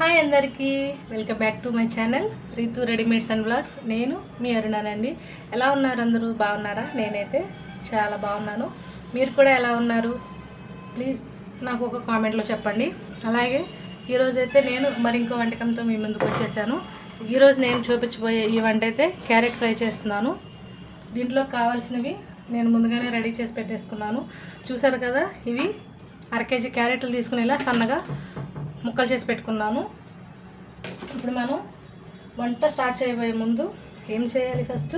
Hi అందరికీ. Welcome back to my channel Ritu readymades and blogs. నేను మీ అరుణానండి. ఎలా ఉన్నారు అందరూ? బాగున్నారా? నేనైతే చాలా బాగున్నాను. మీరు కూడా ఎలా ఉన్నారు? ప్లీజ్ నాకు ఒక కామెంట్లో చెప్పండి. అలాగే ఈరోజైతే నేను మరింకో వంటకంతో మీ ముందుకు వచ్చేసాను. ఈరోజు నేను చూపించబోయే ఈ వంట అయితే క్యారెట్ ఫ్రై చేస్తున్నాను. దీంట్లో కావాల్సినవి నేను ముందుగానే రెడీ చేసి పెట్టేసుకున్నాను. చూసారు కదా ఇవి అర కేజీ క్యారెట్లు తీసుకుని ఇలా సన్నగా ముక్కలు చేసి పెట్టుకున్నాను. ఇప్పుడు మనం వంట స్టార్ట్ చేయబోయే ముందు ఏం చేయాలి ఫస్ట్?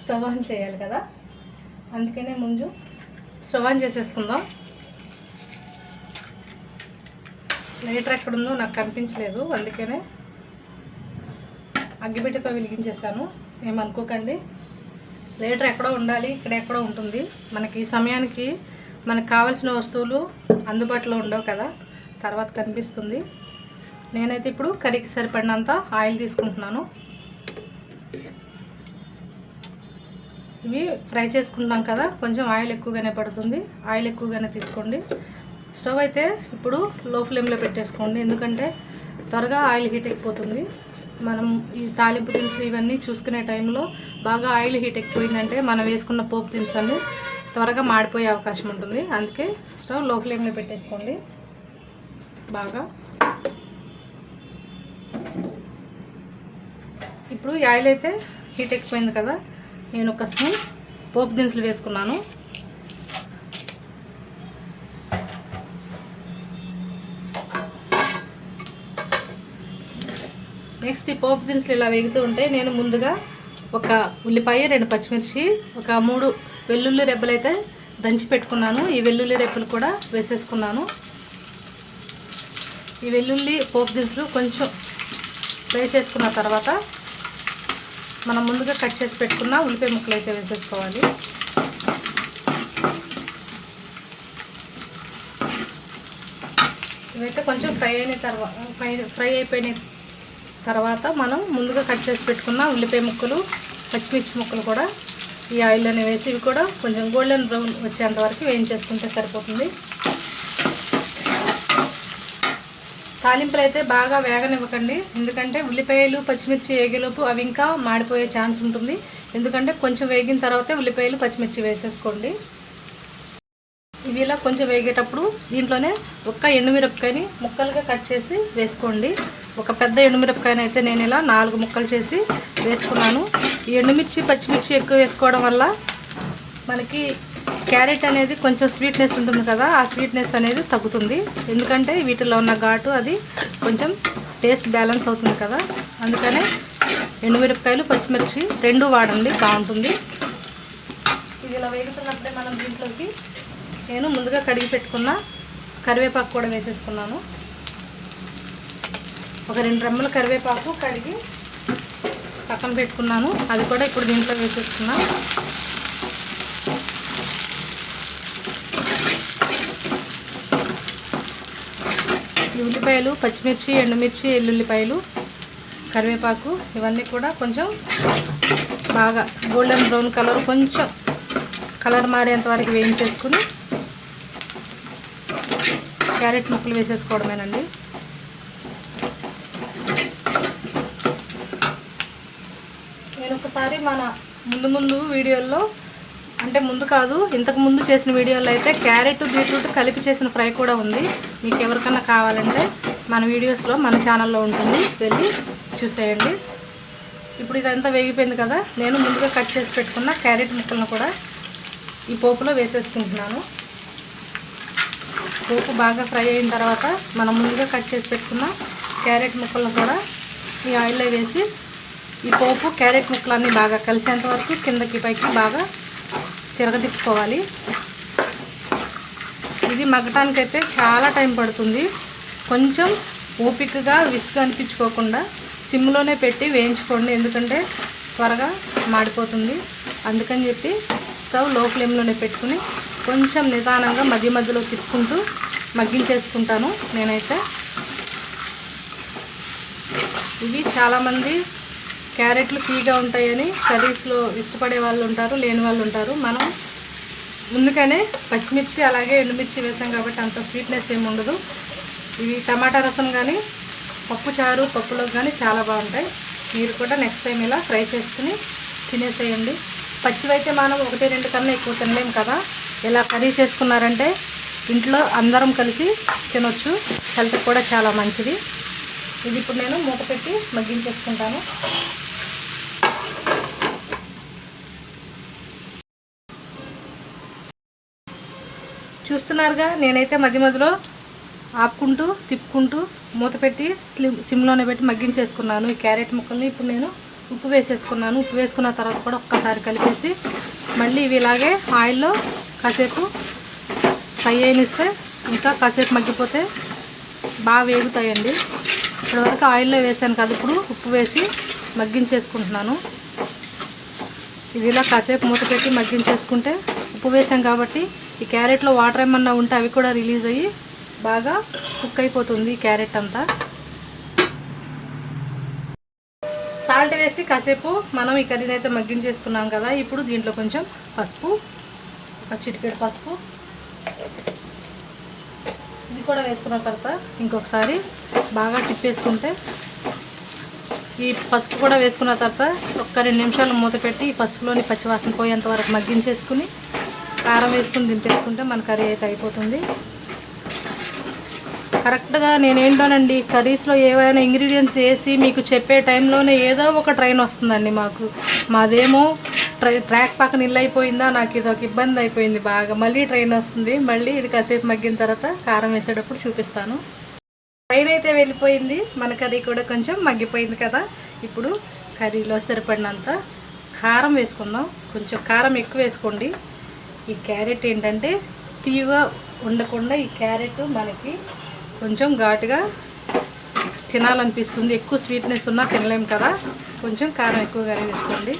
స్టవ్ ఆన్ చేయాలి కదా? అందుకనే ముందు స్టవ్ ఆన్ చేసేసుకుందాం. లైటర్ ఎక్కడుందో నాకు కనిపించలేదు అందుకనే అగ్గిపెట్టెతో వెలిగించేసాను ఏమనుకోకండి లైటర్ ఎక్కడో ఉండాలి ఇక్కడ ఎక్కడో ఉంటుంది. మనకి ఈ సమయానికి మనకు కావాల్సిన వస్తువులు అందుబాటులో ఉండవు కదా? తర్వాత కనిపిస్తుంది. నేనైతే ఇప్పుడు కర్రీకి సరిపడినంత ఆయిల్ తీసుకుంటున్నాను. ఇవి ఫ్రై చేసుకుంటాం కదా కొంచెం ఆయిల్ ఎక్కువగానే పడుతుంది. ఆయిల్ ఎక్కువగానే తీసుకోండి. స్టవ్ అయితే ఇప్పుడు లో ఫ్లేమ్లో పెట్టేసుకోండి. ఎందుకంటే త్వరగా ఆయిల్ హీట్ ఎక్కిపోతుంది మనం ఈ తాలింపు దినుసులు ఇవన్నీ చూసుకునే టైంలో బాగా ఆయిల్ హీట్ ఎక్కిపోయిందంటే మనం వేసుకున్న పోపు దినుసులన్నీ త్వరగా మాడిపోయే అవకాశం ఉంటుంది. అందుకే స్టవ్లో ఫ్లేమ్లో పెట్టేసుకోండి. బాగా ఇప్పుడు ఆయిల్ అయితే హీట్ ఎక్కిపోయింది కదా నేను ఒక స్పూన్ పోపు దినుసులు వేసుకున్నాను. నెక్స్ట్ ఈ పోపు దినుసులు ఇలా వేగుతూ ఉంటే నేను ముందుగా ఒక ఉల్లిపాయ రెండు పచ్చిమిర్చి ఒక మూడు వెల్లుల్లి రెబ్బలు అయితే దంచి పెట్టుకున్నాను. ఈ వెల్లుల్లి రెబ్బలు కూడా వేసేసుకున్నాను. ఈ వెల్లుల్లి పోపు దినుసులు కొంచెం ఫ్రై చేసుకున్న తర్వాత మనం ముందుగా కట్ చేసి పెట్టుకున్న ఉల్లిపాయ ముక్కలు అయితే వేసేసుకోవాలి. ఇవైతే కొంచెం ఫ్రై అయిన తర్వాత ఫ్రై ఫ్రై అయిపోయిన తర్వాత మనం ముందుగా కట్ చేసి పెట్టుకున్న ఉల్లిపాయ ముక్కలు పచ్చిమిర్చి ముక్కలు కూడా ఈ ఆయిల్లోనే వేసి ఇవి కూడా కొంచెం గోల్డెన్ బ్రౌన్ వచ్చేంత వరకు వేయించేసుకుంటే సరిపోతుంది. తాలింపులు అయితే బాగా వేగనివ్వకండి. ఎందుకంటే ఉల్లిపాయలు పచ్చిమిర్చి వేగేలోపు అవి ఇంకా మాడిపోయే ఛాన్స్ ఉంటుంది. ఎందుకంటే కొంచెం వేగిన తర్వాతే ఉల్లిపాయలు పచ్చిమిర్చి వేసేసుకోండి. ఇవి ఇలా కొంచెం వేగేటప్పుడు దీంట్లోనే ఒక్క ఎండుమిరపకాయని ముక్కలుగా కట్ చేసి వేసుకోండి. ఒక పెద్ద ఎండుమిరపకాయని అయితే నేను ఇలా నాలుగు ముక్కలు చేసి వేసుకున్నాను. ఈ ఎండుమిర్చి పచ్చిమిర్చి ఎక్కువ వేసుకోవడం వల్ల మనకి క్యారెట్ అనేది కొంచెం స్వీట్నెస్ ఉంటుంది కదా ఆ స్వీట్నెస్ అనేది తగ్గుతుంది. ఎందుకంటే వీటిలో ఉన్న ఘాటు అది కొంచెం టేస్ట్ బ్యాలెన్స్ అవుతుంది కదా. అందుకనే ఎండుమిరపకాయలు పచ్చిమిర్చి రెండు వాడండి బాగుంటుంది. ఇది ఇలా వేగుతున్నప్పుడే మనం దీంట్లోకి నేను ముందుగా కడిగి పెట్టుకున్న కరివేపాకు కూడా వేసేసుకున్నాను. ఒక రెండు రెమ్మల కరివేపాకు కడిగి పక్కన పెట్టుకున్నాను. అది కూడా ఇప్పుడు దీంట్లో వేసేసుకున్నాను. ఉల్లిపాయలు పచ్చిమిర్చి ఎండుమిర్చి ఎల్లుల్లిపాయలు కరివేపాకు ఇవన్నీ కూడా కొంచెం బాగా గోల్డెన్ బ్రౌన్ కలర్ కొంచెం కలర్ మారేంత వరకు వేయించేసుకుని క్యారెట్ ముక్కలు వేసేసుకోవడమేనండి. నేను ఒకసారి మన ముందు ముందు వీడియోల్లో అంటే ముందు కాదు ఇంతకు ముందు చేసిన వీడియోలో అయితే క్యారెట్ బీట్రూట్ కలిపి చేసిన ఫ్రై కూడా ఉంది. మీకు ఎవరికన్నా కావాలంటే మన వీడియోస్లో మన ఛానల్లో ఉంటుంది. వెళ్ళి చూసేయండి. ఇప్పుడు ఇదంతా వేగిపోయింది కదా నేను ముందుగా కట్ చేసి పెట్టుకున్న క్యారెట్ ముక్కలను కూడా ఈ పోపులో వేసేసుకుంటున్నాను. పోపు బాగా ఫ్రై అయిన తర్వాత మనం ముందుగా కట్ చేసి పెట్టుకున్న క్యారెట్ ముక్కలను కూడా ఈ ఆయిల్లో వేసి ఈ పోపు క్యారెట్ ముక్కలన్నీ బాగా కలిసేంత వరకు కిందకి పైకి బాగా తిరగదిప్పుకోవాలి ఇది మగ్గటానికైతే చాలా టైం పడుతుంది. కొంచెం ఓపికగా విసుగు అనిపించుకోకుండా సిమ్లోనే పెట్టి వేయించుకోండి. ఎందుకంటే త్వరగా మాడిపోతుంది. అందుకని చెప్పి స్టవ్లో ఫ్లేమ్లోనే పెట్టుకుని కొంచెం నిదానంగా మధ్య మధ్యలో తిప్పుకుంటూ మగ్గించేసుకుంటాను నేనైతే. ఇవి చాలామంది క్యారెట్లు ఫ్రీగా ఉంటాయని కర్రీస్లో ఇష్టపడే వాళ్ళు ఉంటారు లేని వాళ్ళు ఉంటారు. మనం ముందుగానే పచ్చిమిర్చి అలాగే ఎండుమిర్చి వేసాం కాబట్టి అంత స్వీట్నెస్ ఏమి ఉండదు. ఇవి టమాటా రసం కానీ పప్పు చారు పప్పులో కానీ చాలా బాగుంటాయి. మీరు కూడా నెక్స్ట్ టైం ఇలా ఫ్రై చేసుకుని తినేసేయండి. పచ్చివైతే మనం ఒకటి రెండు కన్నా ఎక్కువ తినలేం కదా. ఇలా కర్రీ చేసుకున్నారంటే ఇంట్లో అందరం కలిసి తినొచ్చు. హెల్త్ కూడా చాలా మంచిది. ఇది ఇప్పుడు నేను మూత పెట్టి మగ్గించేసుకుంటాను. చూస్తున్నారుగా. నేనైతే మధ్య మధ్యలో ఆపుకుంటూ తిప్పుకుంటూ మూత పెట్టి స్లిమ్ సిమ్లోనే పెట్టి మగ్గించేసుకున్నాను ఈ క్యారెట్ ముక్కల్ని. ఇప్పుడు నేను ఉప్పు వేసేసుకున్నాను. ఉప్పు వేసుకున్న తర్వాత కూడా ఒక్కసారి కలిపేసి మళ్ళీ ఇవి ఇలాగే ఆయిల్లో కాసేపు ఫ్రై అయినిస్తే ఇంకా కాసేపు మగ్గిపోతే బాగా వేగుతాయండి. ఇప్పటివరకు ఆయిల్లో వేసాను కదా ఇప్పుడు ఉప్పు వేసి మగ్గించేసుకుంటున్నాను. ఇది ఇలా కాసేపు మూత పెట్టి మగ్గించేసుకుంటే ఉప్పు వేసాం కాబట్టి ఈ క్యారెట్లో వాటర్ ఏమన్నా ఉంటే అవి కూడా రిలీజ్ అయ్యి బాగా కుక్ అయిపోతుంది ఈ క్యారెట్ అంతా. సాల్ట్ వేసి కాసేపు మనం ఈ కర్రీని అయితే మగ్గించేసుకున్నాం కదా ఇప్పుడు దీంట్లో కొంచెం పసుపు ఒక చిటికెడు పసుపు. ఇది కూడా వేసుకున్న తర్వాత ఇంకొకసారి బాగా తిప్పేసుకుంటే ఈ పసుపు కూడా వేసుకున్న తర్వాత ఒక్క రెండు నిమిషాలు మూత పెట్టి ఈ పసుపులోని పచ్చివాసన పోయేంత వరకు మగ్గించేసుకుని కారం వేసుకుని దింపేసుకుంటే మన కర్రీ అయితే అయిపోతుంది. కరెక్ట్గా నేనేంటోనండి కర్రీస్లో ఏవైనా ఇంగ్రీడియంట్స్ వేసి మీకు చెప్పే టైంలోనే ఏదో ఒక ట్రైన్ వస్తుందండి మాకు. మాదేమో ట్రై ట్రాక్ పక్కన ఇల్లు అయిపోయిందా నాకు ఇది ఒక ఇబ్బంది అయిపోయింది బాగా. మళ్ళీ ట్రైన్ వస్తుంది మళ్ళీ ఇది కాసేపు మగ్గిన తర్వాత కారం వేసేటప్పుడు చూపిస్తాను. ట్రైన్ అయితే వెళ్ళిపోయింది మన కర్రీ కూడా కొంచెం మగ్గిపోయింది కదా. ఇప్పుడు కర్రీలో సరిపడినంత కారం వేసుకుందాం. కొంచెం కారం ఎక్కువ వేసుకోండి. ఈ క్యారెట్ ఏంటంటే తీయగా ఉండకుండా ఈ క్యారెట్ మనకి కొంచెం ఘాటుగా తినాలనిపిస్తుంది. ఎక్కువ స్వీట్నెస్ ఉన్నా తినలేము కదా. కొంచెం కారం ఎక్కువగానే వేసుకోండి.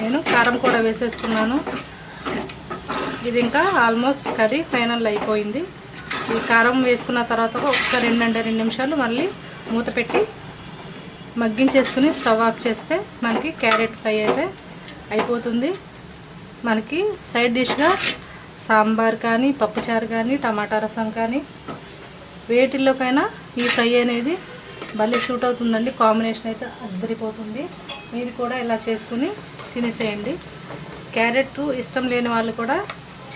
నేను కారం కూడా వేసేసుకున్నాను. ఇది ఇంకా ఆల్మోస్ట్ కర్రీ ఫైనల్ అయిపోయింది. ఈ కారం వేసుకున్న తర్వాత ఒక రెండు అంటే రెండు నిమిషాలు మళ్ళీ మూత పెట్టి మగ్గించేసుకుని స్టవ్ ఆఫ్ చేస్తే మనకి క్యారెట్ ఫ్రై అయితే అయిపోతుంది. మనకి సైడ్ డిష్గా సాంబార్ కానీ పప్పుచారు కానీ టమాటా రసం కానీ వేటిల్లోకైనా ఈ ఫ్రై అనేది భలే షూట్ అవుతుందండి. కాంబినేషన్ అయితే అద్దరిపోతుంది. మీరు కూడా ఇలా చేసుకుని తినేసేయండి. క్యారెట్ ఇష్టం లేని వాళ్ళు కూడా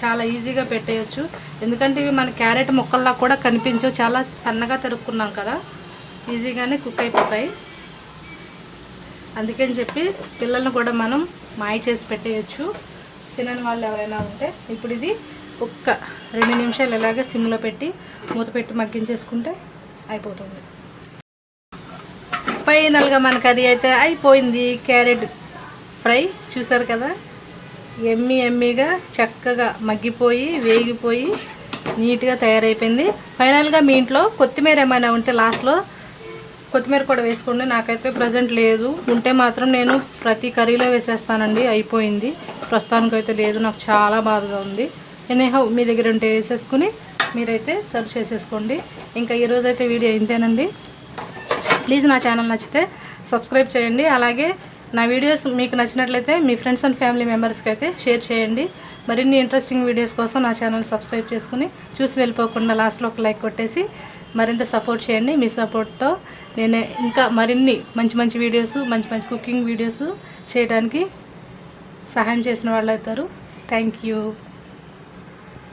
చాలా ఈజీగా పెట్టేయచ్చు. ఎందుకంటే ఇవి మన క్యారెట్ ముక్కల్లా కూడా కనిపించవు. చాలా సన్నగా తెరుక్కున్నాం కదా. ఈజీగానే కుక్ అయిపోతాయి. అందుకని చెప్పి పిల్లల్ని కూడా మనం మాయ చేసి పెట్టేయచ్చు. తినని వాళ్ళు ఎవరైనా ఉంటే ఇప్పుడు ఇది ఒక్క రెండు నిమిషాలు ఇలాగే సిమ్లో పెట్టి మూత పెట్టి మగ్గించేసుకుంటే అయిపోతుంది. ఫైనల్గా మన కర్రీ అయితే అయిపోయింది క్యారెట్ ఫ్రై. చూసారు కదా? ఎమ్మి ఎమ్మిగా చక్కగా మగ్గిపోయి వేగిపోయి నీట్గా తయారైపోయింది. ఫైనల్గా మీ ఇంట్లో కొత్తిమీర ఏమైనా ఉంటే లాస్ట్లో కొత్తిమీర కూడా వేసుకోండి. నాకైతే ప్రజెంట్ లేదు. ఉంటే మాత్రం నేను ప్రతి కర్రీలో వేసేస్తానండి. అయిపోయింది. ప్రస్తుతానికి అయితే లేదు నాకు చాలా బాధగా ఉంది. ఎనీహౌ మీ దగ్గర ఉంటే వేసేసుకుని మీరైతే సర్వ్ చేసేసుకోండి. ఇంకా ఈరోజు అయితే వీడియో ఇంతేనండి. ప్లీజ్ నా ఛానల్ నచ్చితే సబ్స్క్రైబ్ చేయండి. అలాగే నా వీడియోస్ మీకు నచ్చినట్లయితే మీ ఫ్రెండ్స్ అండ్ ఫ్యామిలీ మెంబర్స్కి అయితే షేర్ చేయండి. మరిన్ని ఇంట్రెస్టింగ్ వీడియోస్ కోసం నా ఛానల్ సబ్స్క్రైబ్ చేసుకుని చూసి వెళ్ళిపోకుండా లాస్ట్లో ఒక లైక్ కొట్టేసి మరింత సపోర్ట్ చేయండి. మీ సపోర్ట్తో నేను ఇంకా మరిన్ని మంచి మంచి వీడియోస్ మంచి మంచి కుకింగ్ వీడియోస్ చేయడానికి సహాయం చేసిన వాళ్ళు అవుతారు థ్యాంక్ యూ.